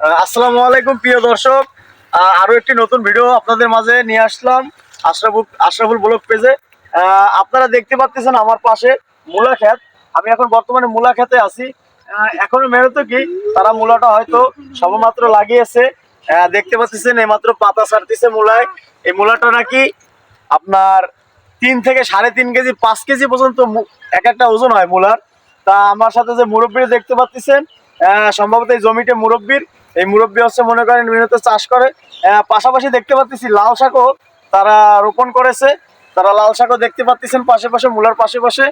আসসালামু আলাইকুম প্রিয় দর্শক। আহ, আরও একটি নতুন ভিডিও আপনাদের মাঝে নিয়ে আসলাম আশরাফুল আশরাফুল ব্লগ পেজে আপনারা দেখতে পাচ্ছেন আমার পাশে মূলা ক্ষেত। আমি এখন বর্তমানে মূলা ক্ষেতে আছি। এখনও মেহনত কি তারা মূলাটা হয়তো সবেমাত্র লাগিয়েছে। দেখতে পাচ্ছেন এইমাত্র পাতা ছাড়তেছে মূলায়। এই মূলাটা নাকি আপনার তিন থেকে সাড়ে তিন কেজি পাঁচ কেজি পর্যন্ত এক একটা ওজন হয় মূলার। তা আমার সাথে যে মুরব্বী দেখতে পাচ্ছেন সম্ভবত এই জমিতে মুরব্বীর এই মুরব্বী হচ্ছে, মনে করেন, মিনত চাষ করে। পাশাপাশি দেখতে পাচ্ছি লাল শাকও তারা রোপণ করেছে। তারা লাল শাকও দেখতে পাচ্ছেন পাশে পাশে, মূলার পাশে পাশে।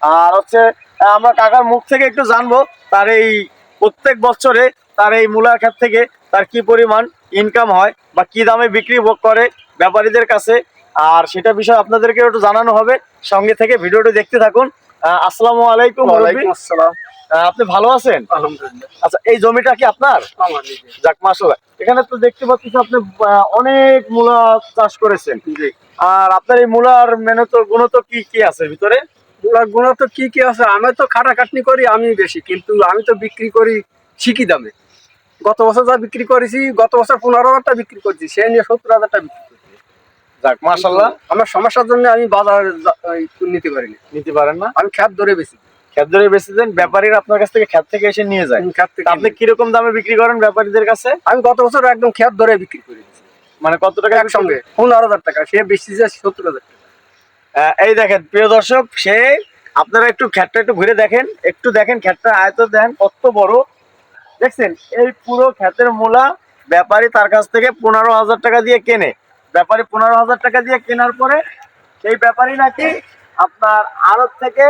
আর হচ্ছে আমরা কাকার মুখ থেকে একটু জানব তার এই প্রত্যেক বছরে তার এই মূলার ক্ষেত থেকে তার কি পরিমাণ ইনকাম হয় বা কি দামে বিক্রি ব- করে ব্যাপারীদের কাছে। আর সেটা বিষয় আপনাদেরকে একটু জানানো হবে। সঙ্গে থেকে ভিডিওটি দেখতে থাকুন। আসসালামু আলাইকুম ওয়ালাইকুম আসসালাম। আপনি ভালো আছেন? আচ্ছা এই জমিটা কি আপনার? যাক মাসাল্লাহ এখানে তো দেখতে পাচ্ছি আপনি অনেক মূলা চাষ করেছেন। আর আপনার এই মূলার মেনে তো গুণ তো কি কি আছে ভিতরে? গোলাপ গুণা তো কি কি আছে? আমি তো খাটাখাটনি করি আমি বেশি কিন্তু আমি তো বিক্রি করি ঠিকই দামে। গত বছর যা বিক্রি করেছি গত বছর পনেরো হাজারটা বিক্রি করছি সে নিয়ে সত্তর হাজারটা বিক্রি করছি যাক মাসাল্লাহ আমার সমস্যার জন্য আমি বাজার নিতে পারিনি। নিতে পারেন না? আমি খ্যাত ধরে বেশি খেত ধরে বেশি দেন ব্যাপারীরা আপনার কাছ থেকে খেত থেকে এসে নিয়ে যায়। খ্যাত থেকে আপনি কীরকম দামে বিক্রি করেন ব্যাপারীদের কাছে? আমি গত বছর একদম খ্যাত ধরে বিক্রি করেছি মানে কত টাকা একসঙ্গে পনেরো হাজার টাকা সে বেশি যে সত্তর হাজার টাকা। এই দেখেন প্রিয় দর্শক সে আপনারা একটু খ্যাটটা একটু ঘুরে দেখেন একটু দেখেন খ্যাটটা আয়ত দেখেন কত বড়। দেখছেন এই পুরো খ্যাতের মূলা ব্যাপারী তার কাছ থেকে পনেরো হাজার টাকা দিয়ে কেনে। ব্যাপারী পনেরো হাজার টাকা দিয়ে কেনার পরে সেই ব্যাপারী নাকি আপনার আড়ত থেকে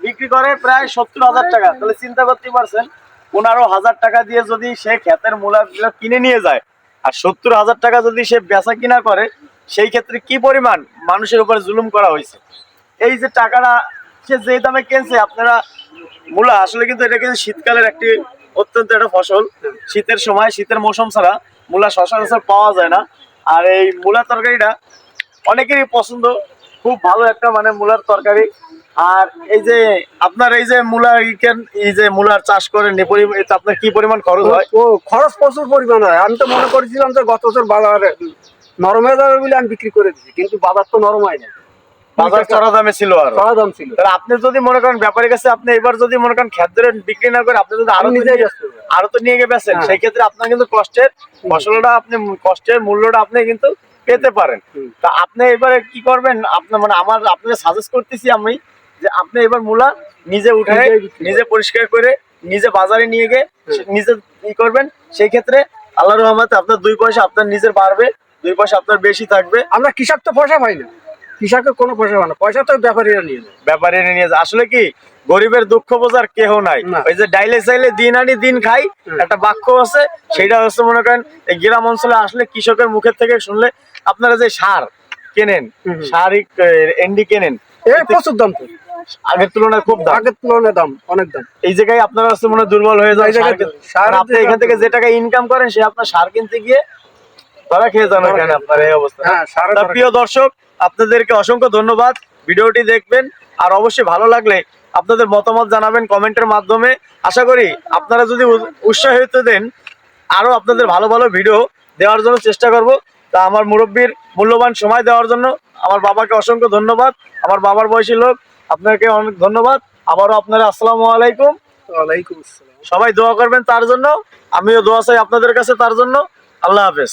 বিক্রি করে প্রায় সত্তর হাজার টাকা। তাহলে চিন্তা করতে পারছেন, পনেরো হাজার টাকা দিয়ে যদি সে ক্ষেতের মূলাগুলো কিনে নিয়ে যায়, আর সত্তর হাজার টাকা যদি সে বেচা কিনা করে, সেই ক্ষেত্রে কি পরিমাণ মানুষের উপরে জুলুম করা হয়েছে? এই যে টাকাটা সে যে দামে কিনছে, আপনারা মূলা, আসলে কিন্তু এটা কিন্তু শীতকালের একটি অত্যন্ত একটা ফসল। শীতের সময়, শীতের মৌসুম ছাড়া মূলা সচরাচর পাওয়া যায় না। আর এই মূলা তরকারিটা অনেকেরই পছন্দ। খুব ভালো একটা মানে মূলার তরকারি। আর এই যে আপনার এই যে মূলা এই যে মূলার চাষ করেন এতে আপনার কি পরিমাণ খরচ হয়? ও খরচ প্রচুর পরিমাণ হয়। আমি তো মনে করেছিলাম যে গত বছর বাজার নরম হয়ে যাবে বলে আমি বিক্রি করে দিচ্ছি কিন্তু বাজার তো নরম হয় না বাজার চড়া দামে ছিল আর। চড়া দাম ছিল। তাহলে আপনি যদি মনে করেন ব্যাপারীর কাছে আপনি এবার যদি মনে করেন খেত বিক্রি না করে আপনি যদি আরও নিজেই ব্যস্ত। আরও তো নিয়ে গিয়ে বেচেন হ্যাঁ। সেই ক্ষেত্রে আপনার কিন্তু কষ্টের ফসলটা আপনি কষ্টের মূল্যটা আপনি কিন্তু পেতে পারেন। তা আপনি এবারে কি করবেন? আপনার মানে আমার আপনাকে সাজেস্ট করতেছি আমি যে আপনি এবার মূলা নিজে উঠে নিজে পরিষ্কার করে নিজে বাজারে নিয়ে গিয়ে নিজে ই করবেন। সেই ক্ষেত্রে আল্লাহ রহমতে আপনার দুই পয়সা আপনার নিজের বাড়বে দুই পয়সা আপনার বেশি থাকবে। আমরা কৃষক তো পয়সা পাই না। কৃষকের কোনো পয়সা পায় না। পয়সা তো ব্যাপারীরা নিয়ে যায় ব্যাপারে নিয়ে যায়। আসলে কি গরিবের দুঃখ বোঝার কেহ নাই। ওই যে ডাইলে চাইলে দিন আনি দিন খাই একটা বাক্য আছে সেটা হচ্ছে মনে করেন এই গ্রাম অঞ্চলে আসলে কৃষকের মুখের থেকে শুনলে আপনারা যে সার কেনেন হুম হুম। সার এন্ডি কেনেন এর প্রচুর দাম তো। আগের তুলনায় খুব দাম। আগের তুলনায় দাম অনেক দাম। এই জায়গায় আপনারা হচ্ছে মনে হয় দুর্বল হয়ে যায় সার আপনি এখান থেকে যে টাকা ইনকাম করেন সে আপনার সার কিনতে গিয়ে ধরা খেয়ে এখানে খেয়ে আপনার এই অবস্থা। হ্যাঁ। প্রিয় দর্শক আপনাদেরকে অসংখ্য ধন্যবাদ। ভিডিওটি দেখবেন আর অবশ্যই ভালো লাগলে আপনাদের মতামত জানাবেন কমেন্টের মাধ্যমে। আশা করি আপনারা যদি উৎসাহিত দেন আরও আপনাদের ভালো ভালো ভিডিও দেওয়ার জন্য চেষ্টা করব। তা আমার মুরব্বীর মূল্যবান সময় দেওয়ার জন্য আমার বাবাকে অসংখ্য ধন্যবাদ। আমার বাবার বয়সী লোক আপনাকে অনেক ধন্যবাদ। আবারও আপনারা আসসালামু আলাইকুম। ওয়ালাইকুম সবাই দোয়া করবেন তার জন্য। আমিও দোয়া চাই আপনাদের কাছে তার জন্য। আল্লাহ হাফেজ।